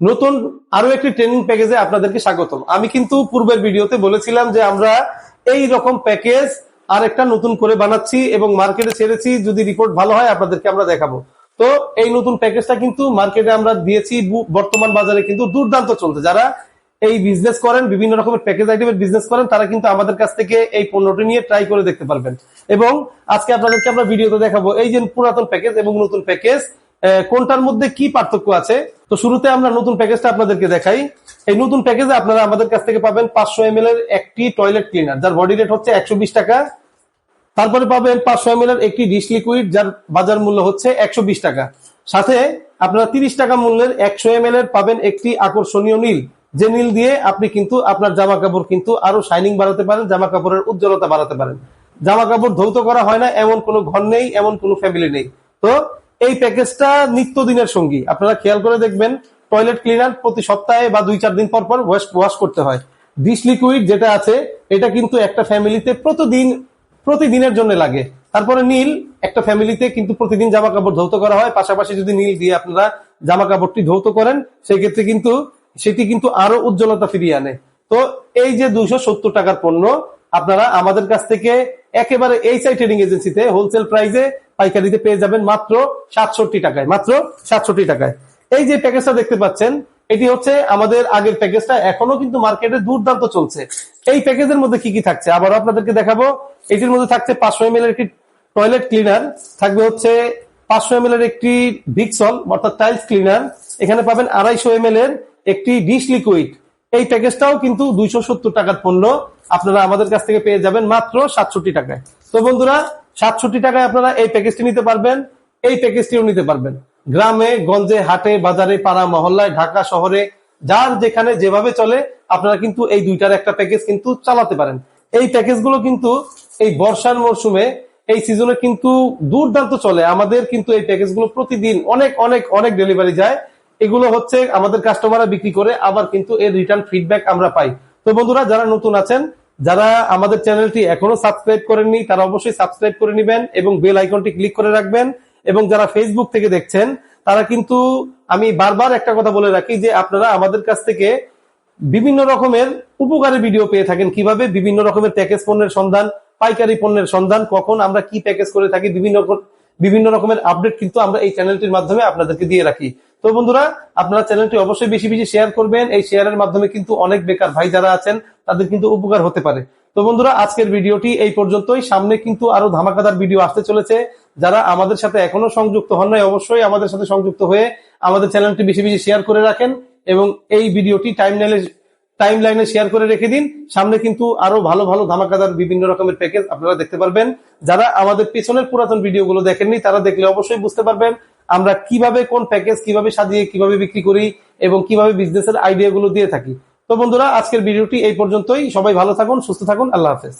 নতুন আরও একটি ট্রেনিং প্যাকেজে আপনাদেরকে স্বাগতম। আমি কিন্তু পূর্বের ভিডিওতে বলেছিলাম যে আমরা এই রকম প্যাকেজ আর একটা নতুন করে বানাচ্ছি এবং মার্কেটে ছেড়েছি, যদি রিপোর্ট ভালো হয় আপনাদেরকে আমরা দেখাবো। তো এই নতুন প্যাকেজটা কিন্তু মার্কেটে আমরা দিয়েছি বর্তমান বাজারে কিন্তু দুর্দান্ত চলছে। যারা এই বিজনেস করেন, বিভিন্ন রকমের প্যাকেজ আইটেমের বিজনেস করেন, তারা কিন্তু আমাদের কাছ থেকে এই পণ্যটি নিয়ে ট্রাই করে দেখতে পারবেন। এবং আজকে আপনাদেরকে আমরা ভিডিওতে দেখাবো এই যে পুরাতন প্যাকেজ এবং নতুন প্যাকেজ কোনটার মধ্যে কি পার্থক্য আছে? তো শুরুতে আমরা নতুন প্যাকেজটা আপনাদেরকে দেখাই। এই নতুন প্যাকেজে আপনারা আমাদের কাছ থেকে পাবেন পাঁচশো এম এর একটি টয়লেট ক্লিনার, যার বডি রেট হচ্ছে একশো বিশ টাকা। তারপরে পাবেন পাঁচশো এম এর একটি ডিশ লিকুইড, যার বাজার মূল্য হচ্ছে একশো বিশ টাকা। সাথে আপনারা তিরিশ টাকা মূল্যের একশো এম এর পাবেন একটি আকর্ষণীয় নীল, যে নীল দিয়ে আপনি কিন্তু আপনার জামা কাপড় কিন্তু আরও শাইনিং বাড়াতে পারেন জামা কাপড়ের উজ্জ্বলতা বাড়াতে পারেন। জামা কাপড় ধৌত করা হয় না, এমন কোনো ঘর নেই, এমন কোনো ফ্যামিলি নেই। তো এই প্যাকেজটা নিত্যদিনের সঙ্গী। আপনারা খেয়াল করে দেখবেন টয়লেট ক্লিনার প্রতি সপ্তাহে বা দুই চার দিন পর পর ওয়াশ করতে হয়। ডিশ লিকুইড যেটা আছে, এটা কিন্তু একটা ফ্যামিলিতে প্রতিদিন, প্রতিদিনের জন্য লাগে। তারপরে নীল, একটা ফ্যামিলিতে কিন্তু প্রতিদিন জামা কাপড় ধৌত করা হয়। পাশাপাশি যদি নীল দিয়ে আপনারা জামা কাপড়টি ধৌত করেন সেই ক্ষেত্রে কিন্তু, সেটি কিন্তু আরও উজ্জ্বলতা ফিরিয়ে আনে। তো এই যে দুইশো সত্তর টাকার পণ্য আপনারা আমাদের কাছ থেকে একেবারে এই সাই ট্রেডিং এজেন্সিতে হোলসেল প্রাইসে পাইকারিতে পেয়ে যাবেন মাত্র সাতষট্টি টাকায়, মাত্র সাতষট্টি টাকায়। এই যে প্যাকেজটা দেখতে পাচ্ছেন, এটি হচ্ছে আমাদের আগের প্যাকেজটা এখনও কিন্তু মার্কেটে দুর্দান্ত চলছে। এই প্যাকেজের মধ্যে কি কি থাকছে? আবার আপনাদেরকে দেখাবো। এটির মধ্যে থাকছে পাঁচশো এম এর একটি টয়লেট ক্লিনার থাকবে হচ্ছে পাঁচশো এম এর একটি ভিক্সল অর্থাৎ টাইলস ক্লিনার এখানে পাবেন আড়াইশো এম এর একটি ডিশ লিকুইড এই প্যাকেজটাও কিন্তু দুইশো সত্তর টাকার পণ্য। আপনারা আমাদের কাছ থেকে পেয়ে যাবেন মাত্র সাতষট্টি টাকায়। তো বন্ধুরা, সাতষট্টি টাকায় আপনারা এই প্যাকেজটি নিতে পারবেন, এই প্যাকেজটিও নিতে পারবেন। গ্রামে, গঞ্জে, হাটে, বাজারে, পাড়া, মহল্লায়, ঢাকা শহরে, যার যেখানে যেভাবে চলে, আপনারা কিন্তু এই দুইটার একটা প্যাকেজ কিন্তু চালাতে পারেন। এই প্যাকেজগুলো কিন্তু এই বর্ষার মরশুমে, এই সিজনে কিন্তু দুর্দান্ত চলে। আমাদের কিন্তু এই প্যাকেজগুলো প্রতিদিন অনেক অনেক অনেক ডেলিভারি যায়। এগুলো হচ্ছে আমাদের কাস্টমাররা বিক্রি করে, আবার কিন্তু এর রিটার্ন ফিডব্যাক আমরা পাই। তো বন্ধুরা, যারা নতুন আছেন যারা আমাদের চ্যানেলটি এখনও সাবস্ক্রাইব করেননি, তারা অবশ্যই সাবস্ক্রাইব করে নেবেন এবং বেল আইকনটি ক্লিক করে রাখবেন। এবং যারা ফেসবুক থেকে দেখছেন, তারা কিন্তু আমি বারবার একটা কথা বলে রাখি যে আপনারা আমাদের কাছ থেকে বিভিন্ন রকমের উপকারী ভিডিও পেয়ে থাকেন। কীভাবে? বিভিন্ন রকমের প্যাকেজ পণ্যের সন্ধান, পাইকারি পণ্যের সন্ধান, কখন আমরা কি প্যাকেজ করে থাকি, বিভিন্ন বিভিন্ন রকমের আপডেট কিন্তু আমরা এই চ্যানেলটির মাধ্যমে আপনাদেরকে দিয়ে রাখি। তো বন্ধুরা, আপনারা চ্যানেলটি অবশ্যই বেশি বেশি শেয়ার করবেন। এই শেয়ারের মাধ্যমে কিন্তু অনেক বেকার ভাই যারা আছেন, তাদের কিন্তু উপকার হতে পারে। তো বন্ধুরা, আজকের ভিডিওটি এই পর্যন্তই। সামনে কিন্তু আরও ধামাকাদার ভিডিও আসতে চলেছে। যারা আমাদের সাথে এখনও সংযুক্ত হন নাই, অবশ্যই আমাদের সাথে সংযুক্ত হয়ে আমাদের চ্যানেলটি বেশি বেশি শেয়ার করে রাখেন এবং এই ভিডিওটি টাইম টাইম লাইনে শেয়ার করে রেখে দিন। সামনে কিন্তু আরও ভালো ভালো ধামাকাদার বিভিন্ন রকমের প্যাকেজ আপনারা দেখতে পারবেন। যারা আমাদের পেছনের পুরাতন ভিডিও গুলো দেখেননি, তারা দেখলে অবশ্যই বুঝতে পারবেন আমরা কীভাবে কোন প্যাকেজ কীভাবে সাজিয়ে, কীভাবে বিক্রি করি এবং কীভাবে বিজনেসের আইডিয়া গুলো দিয়ে থাকি। তো বন্ধুরা, আজকের ভিডিওটি এই পর্যন্তই। সবাই ভালো থাকুন, সুস্থ থাকুন। আল্লাহ হাফেজ।